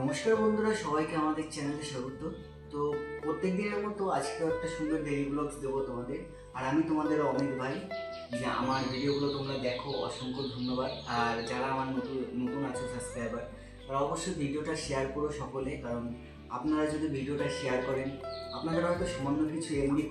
নমস্কার বন্ধুরা, সবাইকে আমাদের চ্যানেলে স্বাগত। তো প্রত্যেক দিনের মতো আজকেও একটা সুন্দর ডেলি ব্লগস দেবো তোমাদের। আর আমি তোমাদের অমিত ভাই, যে আমার ভিডিওগুলো তোমরা দেখো, অসংখ্য ধন্যবাদ। আর যারা আমার নতুন নতুন আছো সাবস্ক্রাইবার তারা অবশ্যই ভিডিওটা শেয়ার করো সকলে, কারণ আপনারা যদি ভিডিওটা শেয়ার করেন, আপনাদের হয়তো সামান্য কিছু এমনি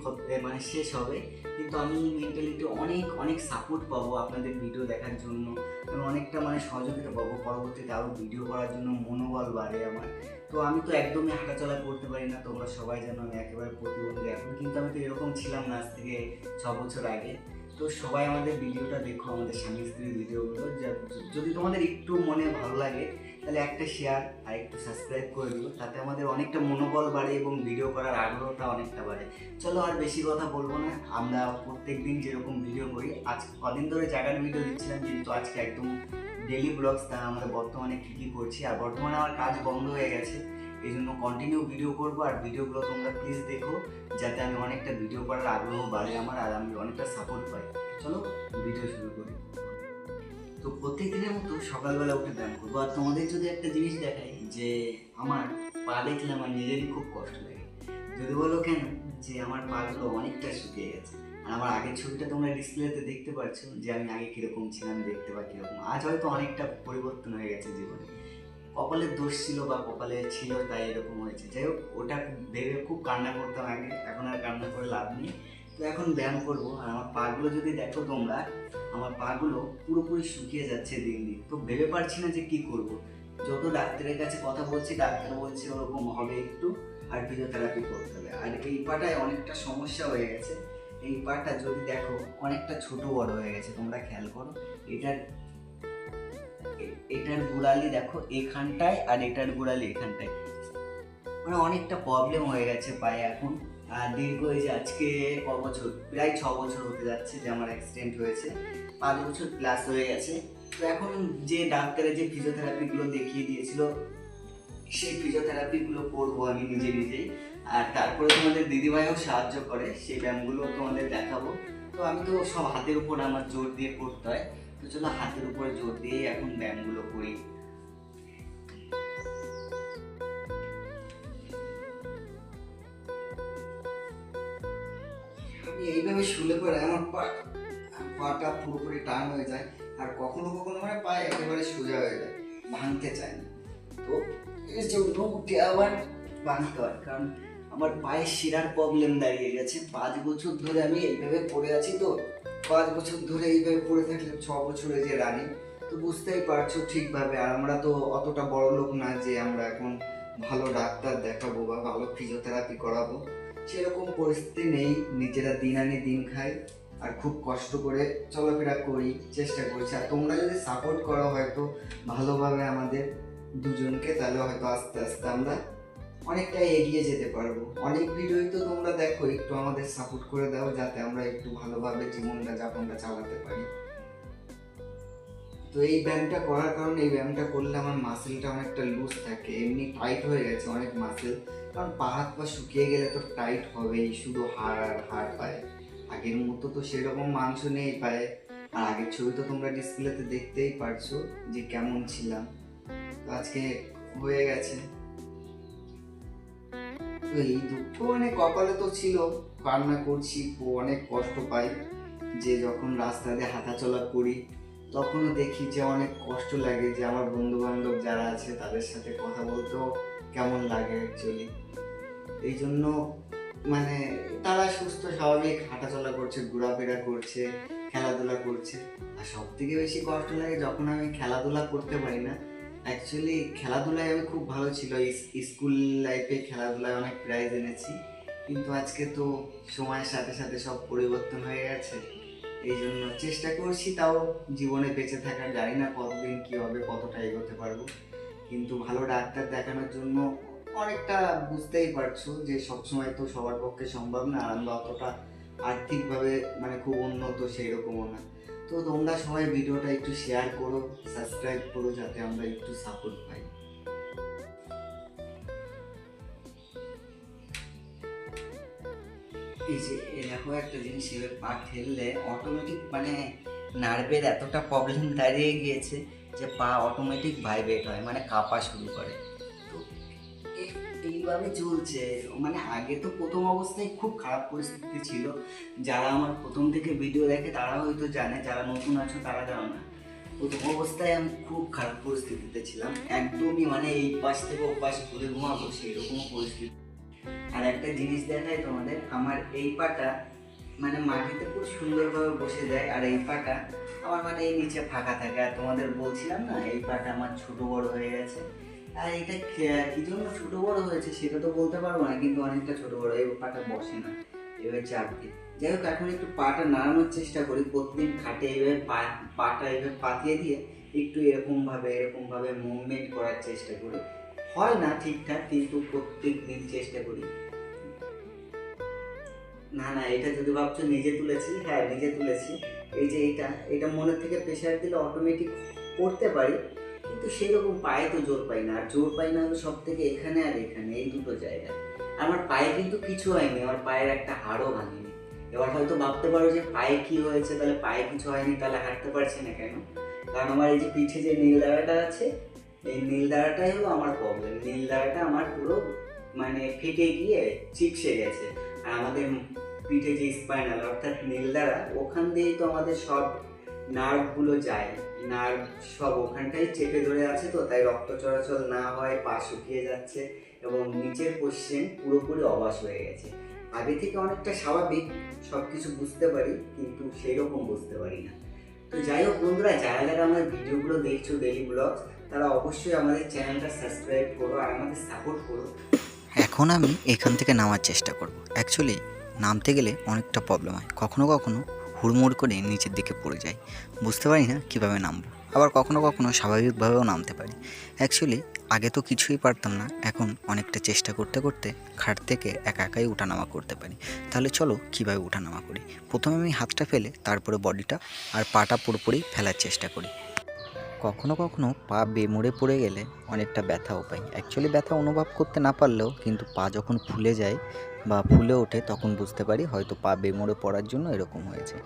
মানে শেষ হবে, কিন্তু আমি মেন্টালিটি অনেক অনেক সাপোর্ট পাবো আপনাদের ভিডিও দেখার জন্য। আমি অনেকটা মানে সহযোগিতা পাবো পরবর্তীতে আরও ভিডিও করার জন্য, মনোবল বাড়ে আমার। তো আমি তো একদমই হাঁটাচলা করতে পারি না, তোমরা সবাই জানো আমি একেবারে প্রতিবন্ধী। এখন কিন্তু আমি তো এরকম ছিলাম না আজ থেকে ছ বছর আগে। তো সবাই আমাদের ভিডিওটা দেখো, আমাদের স্বামী স্ত্রীর ভিডিওগুলো যদি তোমাদের একটু মনে ভালো লাগে তাহলে একটা শেয়ার আর একটু সাবস্ক্রাইব করে দিও, তাতে আমাদের অনেকটা মনোবল বাড়ে এবং ভিডিও করার আগ্রহটা অনেকটা বাড়ে। চলো আর বেশি কথা বলব না, আমরা প্রত্যেক দিন যেরকম ভিডিও করি, আজ কদিন ধরে জায়গার ভিডিও দিচ্ছিলাম, কিন্তু আজকে একদম ডেলি ব্লগস তা আমরা বর্তমানে কী কী করছি, আর বর্তমানে আমার কাজ বন্ধ হয়ে গেছে, এই জন্য কন্টিনিউ ভিডিও করব, আর ভিডিওগুলো তোমরা প্লিজ দেখো, যাতে আমি অনেকটা ভিডিও করার আগ্রহ বাড়ে আমার, আর আমি অনেকটা সাপোর্ট পাই। চলো ভিডিও শুরু করি। তো প্রত্যেক দিনের মতো সকালবেলা উঠে ব্যায়াম করব। আর তোমাদের যদি একটা জিনিস দেখাই যে আমার পা দেখলে আমার নিজেরই খুব কষ্ট লাগে। যদি বলো কেন? যে আমার পাগুলো অনেকটা শুকিয়ে গেছে। আর আমার আগের ছবিটা তোমরা ডিসপ্লেতে দেখতে পাচ্ছ যে আমি আগে কীরকম ছিলাম, দেখতে বা কীরকম। আজ হয়তো অনেকটা পরিবর্তন হয়ে গেছে জীবনে। কপালের দোষ ছিল বা কপালে ছিল তাই এরকম হয়েছে। যাই হোক, ওটা ভেবে খুব কান্না করতাম আগে। এখন আর কান্না করে লাভ নেই। তো এখন ব্যায়াম করব, আর আমার পাগুলো যদি দেখো তোমরা, আমার পাগুলো পুরোপুরি শুকিয়ে যাচ্ছে দিন দিন। তো ভেবে পারছি না যে কি করব। যত ডাক্তারের কাছে কথা বলছি, ডাক্তার বলছে ওরকম হবে একটু, আর ফিজিওথেরাপি করতে হবে। আর এই পাটায় অনেকটা সমস্যা হয়ে গেছে। এই পাটা যদি দেখো, অনেকটা ছোট বড় হয়ে গেছে। তোমরা খেয়াল করো, এটার এটার গোড়ালি দেখো এখানটায় আর এটার গোড়ালি এখানটায়। মানে অনেকটা প্রবলেম হয়ে গেছে পায়ে এখন। আর দীর্ঘ এই যে আজকে ক বছর, প্রায় ছ বছর হতে যাচ্ছে যে আমার অ্যাক্সিডেন্ট হয়েছে। পাঁচ বছর প্লাস হয়ে গেছে। তো এখন যে ডাক্তারের যে ফিজিওথেরাপিগুলো দেখিয়ে দিয়েছিল, সেই ফিজিওথেরাপিগুলো করব আমি নিজে নিজেই। আর তারপরে তোমাদের দিদিভাইও সাহায্য করে, সেই ব্যায়ামগুলো তোমাদের দেখাবো। তো আমি তো সব হাতের উপর আমার জোর দিয়ে করতে হয়। তো চলো হাতের উপরে জোর দিয়ে এখন ব্যায়ামগুলো করি। এইভাবে শুলে পরে আমার পা, পাটা পুরোপুরি টান হয়ে যায় আর কখনো কখনো মানে পা একেবারে সোজা হয়ে যায়, ভাঙতে চায় না। তো এই জন্য উঠে আবার ভাঙতে হয়, কারণ আমার পায়ের শিরার প্রবলেম দাঁড়িয়ে গেছে। পাঁচ বছর ধরে আমি এইভাবে পড়ে আছি তো, পাঁচ বছর ধরে এইভাবে পড়ে থাকলে ছ বছরে যে রানি, তো বুঝতেই পারছ ঠিকভাবে। আর আমরা তো অতটা বড় লোক না যে আমরা এখন ভালো ডাক্তার দেখাবো বা ভালো ফিজিওথেরাপি করাবো। সেরকম পরিস্থিতি নেই, নিজেরা দিন আনি দিন খাই, আর খুব কষ্ট করে চলাফেরা করি, চেষ্টা করছি। আর তোমরা যদি সাপোর্ট করো হয়তো ভালোভাবে আমাদের দুজনকে, তাহলে হয়তো আস্তে আস্তে আমরা অনেকটাই এগিয়ে যেতে পারব। অনেক ভিডিওই তো তোমরা দেখো, একটু আমাদের সাপোর্ট করে দাও, যাতে আমরা একটু ভালোভাবে জীবনটা, যাপনটা চালাতে পারি। তো এই ব্যায়ামটা করার কারণে, এই ব্যায়ামটা করলে আমার মাসেলটা অনেকটা লুজ থাকে, এমনি টাইট হয়ে গেছে অনেক মাসেল কারণ পা হাত পা শুকিয়ে গেলে তো টাইট হবেই, শুধু হাড় আর হাড় পায়। আগের মতো তো সেরকম মাংস নেই পায়ে। আর আগের ছবি তো তোমরা ডিসপ্লেতে দেখতেই পারছ যে কেমন ছিলাম। তো আজকে হয়ে গেছে। তো এই দুঃখ মানে কপালে তো ছিল। কান্না করছি অনেক কষ্ট পাই যে যখন রাস্তা দিয়ে হাঁটাচলা করি, তখনও দেখি যে অনেক কষ্ট লাগে যে আমার বন্ধু বান্ধব যারা আছে তাদের সাথে কথা বলতেও কেমন লাগে অ্যাকচুয়ালি এই জন্য মানে তারা সুস্থ, স্বাভাবিক, হাঁটাচলা করছে, ঘোরাফেরা করছে, খেলাধুলা করছে। আর সব থেকে বেশি কষ্ট লাগে যখন আমি খেলাধুলা করতে পারি না। অ্যাকচুয়ালি খেলাধুলায় আমি খুব ভালো ছিল। স্কুল লাইফে খেলাধুলায় অনেক প্রাইজ এনেছি। কিন্তু আজকে তো সময়ের সাথে সাথে সব পরিবর্তন হয়ে গেছে। এই জন্য চেষ্টা করছি, তাও জীবনে বেঁচে থাকার। জানি না কতদিন কী হবে, কতটা এগোতে পারব। কিন্তু ভালো ডাক্তার দেখানোর জন্য অনেকটা বুঝতেই পারছ যে সবসময় তো সবার পক্ষে সম্ভব না আর আমরা অতটা আর্থিকভাবে মানে খুব উন্নত সেই রকমও না। তো তোমরা সবাই ভিডিওটা একটু শেয়ার করো সাবস্ক্রাইব করো যাতে আমরা একটু সাপোর্ট পাই। এই যে এরকম একটা জিনিস, এবার পা ঠেললে অটোমেটিক মানে নার্ভের এতটা প্রবলেম দাঁড়িয়ে গিয়েছে যে পা অটোমেটিক ভাইব্রেট হয় মানে কাঁপা শুরু করে। এইভাবে চলছে। মানে আগে তো প্রথম অবস্থায় খুব খারাপ পরিস্থিতি ছিল। যারা আমার প্রথম থেকে ভিডিও দেখে তারা হয়তো জানে, যারা নতুন আছো তারা জানো না। প্রথম অবস্থায় আমি খুব খারাপ পরিস্থিতিতে ছিলাম। একদমই মানে এই পাশ থেকে ও পাশ ঘুরে ঘুমাবো সেরকম পরিস্থিতি। আর একটা জিনিস দেখাই তোমাদের, আমার এই পাটা মানে মাটিতে খুব সুন্দরভাবে বসে যায় আর এই পাটা আমার মানে এই নিচে ফাঁকা থাকে। আর তোমাদের বলছিলাম না, এই পাটা আমার ছোট বড় হয়ে গেছে। আর এটা কে- জন্য ছোট বড় হয়েছে সেটা তো বলতে পারব না, কিন্তু অনেকটা ছোট বড়, এই পাটা বসে না। এবার চাপ। দিই যাই হোক, এখন একটু পাটা নাড়ানোর চেষ্টা করি, প্রতিদিন খাটে এইভাবে পাটা এইভাবে পাতিয়ে দিয়ে একটু এরকম ভাবে এরকম ভাবে মুভমেন্ট করার চেষ্টা করি। হয় না ঠিকঠাক, কিন্তু প্রত্যেক দিন চেষ্টা করি। না না, এটা যদি ভাবছ নিজে তুলেছি হ্যাঁ নিজে তুলেছি। এই যে এটা এটা মনের থেকে প্রেশার দিলে অটোমেটিক করতে পারি। কিন্তু সেরকম পায়ে তো জোর পাই না। আর জোর পাই না আমি সব থেকে এখানে আর এখানে, এই দুটো জায়গায়। আমার পায়ে কিন্তু কিছু হয়নি, আমার পায়ের একটা হাড়ও ভাঙেনি। এবার হয়তো ভাবতে পারো যে পায়ে কি হয়েছে, তাহলে পায়ে কিছু হয়নি, তাহলে হাঁটতে পারছি না কেন? কারণ আমার এই যে পিঠে যে নীল দাঁড়াটা আছে, এই নীল দাঁড়াটাই হলো আমার প্রবলেম নীল দাঁড়াটা আমার পুরো মানে ফেটে গিয়ে চিপসে গেছে। আর আমাদের পিঠে যে স্পাইনাল অর্থাৎ নীল দ্বারা, ওখান দিয়েই তো আমাদের সব নার্ভগুলো যায় নার্ভ সব ওখানটাই চেপে ধরে আছে তো, তাই রক্ত চলাচল না হয়, পা শুকিয়ে যাচ্ছে এবং নিচের পশ্চিম পুরোপুরি অবাস হয়ে গেছে। আগে থেকে অনেকটা স্বাভাবিক সব কিছু বুঝতে পারি, কিন্তু সেই রকম বুঝতে পারি না। তো যাই হোক বন্ধুরা, যারা যারা আমার ভিডিওগুলো দেখছ ডেলি ব্লগ তারা অবশ্যই আমাদের চ্যানেলটা সাবস্ক্রাইব করো আর আমাদের সাপোর্ট করো। এখন আমি এখান থেকে নামার চেষ্টা করব। অ্যাকচুয়ালি নামতে গেলে অনেকটা প্রবলেম হয়। কখনো কখনো হুড়মুড় করে নিচের দিকে পড়ে যাই বুঝতে পারি না কীভাবে নামবো। আবার কখনো কখনো স্বাভাবিকভাবেও নামতে পারি। অ্যাকচুয়ালি আগে তো কিছুই পারতাম না। এখন অনেকটা চেষ্টা করতে করতে খাট থেকে একা একাই উঠানামা করতে পারি। তাহলে চলো কীভাবে উঠানামা করি? প্রথমে আমি হাতটা ফেলে তারপরে বডিটা আর পাটা পুরোপুরি ফেলার চেষ্টা করি। কখনো কখনো পা বেমড়ে পড়ে গেলে অনেকটা ব্যথাও পাই। অ্যাকচুয়ালি ব্যথা অনুভব করতে না পারলেও কিন্তু পা যখন ফুলে যায় বা ফুলে ওঠে তখন বুঝতে পারি হয়তো পা বেমড়ে পড়ার জন্য এরকম হয়েছে।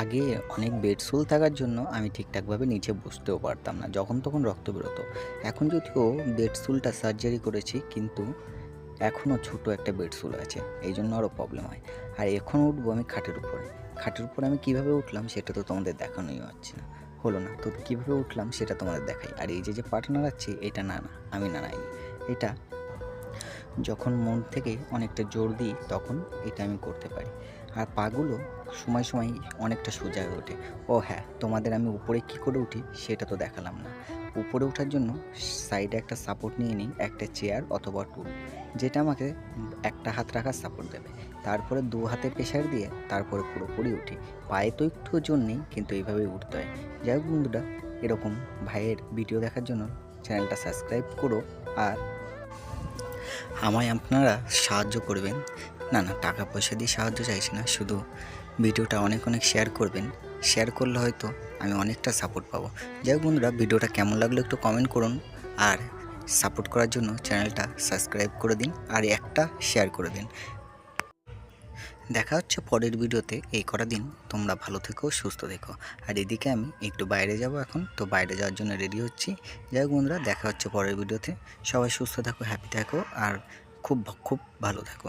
আগে অনেক বেডসুল থাকার জন্য আমি ঠিকঠাকভাবে নিচে বসতেও পারতাম না, যখন তখন রক্ত বেরোতো। এখন যদিও বেডসুলটা সার্জারি করেছি, কিন্তু এখনও ছোট একটা বেডসুল আছে, এই জন্য আরও প্রবলেম হয়। আর এখন উঠবো আমি খাটের উপরে। খাটের উপরে আমি কীভাবে উঠলাম সেটা তো তোমাদের দেখানোই হচ্ছে না। হলো না, তো কীভাবে উঠলাম সেটা তোমাদের দেখাই। আর এই যে যে পাটা নাড়াচ্ছি এটা না না, আমি নাড়াইনি। এটা যখন মন থেকে অনেকটা জোর দিই, তখন এটা আমি করতে পারি। আর পাগুলো সময় সময় অনেকটা সোজা হয়ে ওঠে। ও হ্যাঁ তোমাদের আমি উপরে কি করে উঠি সেটা তো দেখালাম না। উপরে ওঠার জন্য সাইডে একটা সাপোর্ট নিয়ে নিই, একটা চেয়ার অথবা টুল যেটা আমাকে একটা হাত রাখার সাপোর্ট দেবে। তারপরে দু হাতে প্রেশার দিয়ে তারপরে পুরোপুরি উঠি। পায়ে তো একটু জোর নেই, কিন্তু এইভাবেই উঠতে হয়। যাই হোক বন্ধুরা, এরকম ভাইয়ের ভিডিও দেখার জন্য চ্যানেলটা সাবস্ক্রাইব করো আর আমায় আপনারা সাহায্য করবেন। না না টাকা পয়সা দিয়ে সাহায্য চাইছি না, শুধু ভিডিওটা অনেক অনেক শেয়ার করবেন। শেয়ার করলে হয়তো আমি অনেকটা সাপোর্ট পাবো। যাই হোক বন্ধুরা, ভিডিওটা কেমন লাগল একটু কমেন্ট করুন। আর সাপোর্ট করার জন্য চ্যানেলটা সাবস্ক্রাইব করে দিন, আর একটা শেয়ার করে দিন। দেখা হচ্ছে পরের ভিডিওতে। এই কটা দিন তোমরা ভালো থেকো, সুস্থ থেকো। আর এদিকে আমি একটু বাইরে যাব এখন, তো বাইরে যাওয়ার জন্য রেডি হচ্ছি। যাই হোক বন্ধুরা, দেখা হচ্ছে পরের ভিডিওতে। সবাই সুস্থ থাকো হ্যাপি থাকো, আর খুব খুব ভালো থাকো।